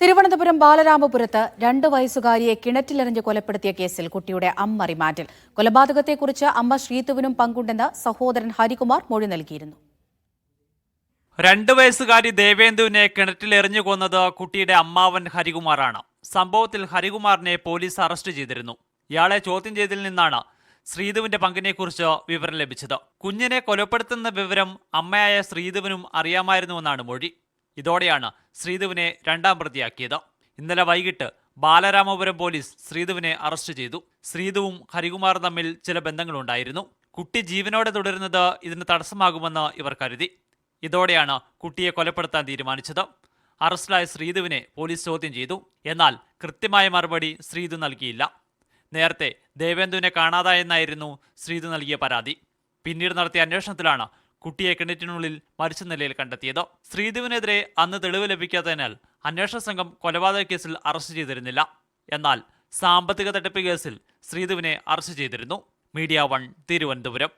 തിരുവനന്തപുരം ബാലരാമപുരത്ത് രണ്ട് വയസ്സുകാരിയെ കിണറ്റിലെറിഞ്ഞ് കൊലപ്പെടുത്തിയ കേസിൽ കുട്ടിയുടെ അമ്മ റിമാൻഡിൽ. കൊലപാതകത്തെക്കുറിച്ച് അമ്മ ശ്രീതുവിനും പങ്കുണ്ടെന്ന് സഹോദരൻ ഹരികുമാർ മൊഴി നൽകിയിരുന്നു. രണ്ട് വയസ്സുകാരി ദേവേന്ദുവിനെ കിണറ്റിലെറിഞ്ഞു കൊന്നത് കുട്ടിയുടെ അമ്മാവൻ ഹരികുമാറാണ്. സംഭവത്തിൽ ഹരികുമാറിനെ പോലീസ് അറസ്റ്റ് ചെയ്തിരുന്നു. ഇയാളെ ചോദ്യം ചെയ്തതിൽ നിന്നാണ് ശ്രീധുവിന്റെ പങ്കിനെക്കുറിച്ച് വിവരം ലഭിച്ചത്. കുഞ്ഞിനെ കൊലപ്പെടുത്തുന്ന വിവരം അമ്മയായ ശ്രീധുവിനും അറിയാമായിരുന്നുവെന്നാണ് മൊഴി. ഇതോടെയാണ് ശ്രീധുവിനെ രണ്ടാം പ്രതിയാക്കിയത്. ഇന്നലെ വൈകിട്ട് ബാലരാമപുരം പോലീസ് ശ്രീധുവിനെ അറസ്റ്റ് ചെയ്തു. ശ്രീധുവും ഹരികുമാർ തമ്മിൽ ചില ബന്ധങ്ങളുണ്ടായിരുന്നു. കുട്ടി ജീവനോടെ തുടരുന്നത് ഇതിന് തടസ്സമാകുമെന്ന് ഇവർ കരുതി. ഇതോടെയാണ് കുട്ടിയെ കൊലപ്പെടുത്താൻ തീരുമാനിച്ചത്. അറസ്റ്റിലായ ശ്രീധുവിനെ പോലീസ് ചോദ്യം ചെയ്തു. എന്നാൽ കൃത്യമായ മറുപടി ശ്രീധു നൽകിയില്ല. നേരത്തെ ദേവേന്ദുവിനെ കാണാതായെന്നായിരുന്നു ശ്രീധു നൽകിയ പരാതി. പിന്നീട് നടത്തിയ അന്വേഷണത്തിലാണ് കുട്ടിയെ കിണറ്റിനുള്ളിൽ മരിച്ച നിലയിൽ കണ്ടെത്തിയത്. ശ്രീധുവിനെതിരെ അന്ന് തെളിവ് ലഭിക്കാത്തതിനാൽ അന്വേഷണ സംഘം കൊലപാതക കേസിൽ അറസ്റ്റ് ചെയ്തിരുന്നില്ല. എന്നാൽ സാമ്പത്തിക തട്ടിപ്പ് കേസിൽ ശ്രീധുവിനെ അറസ്റ്റ് ചെയ്തിരുന്നു. Media One Thiruvananthapuram.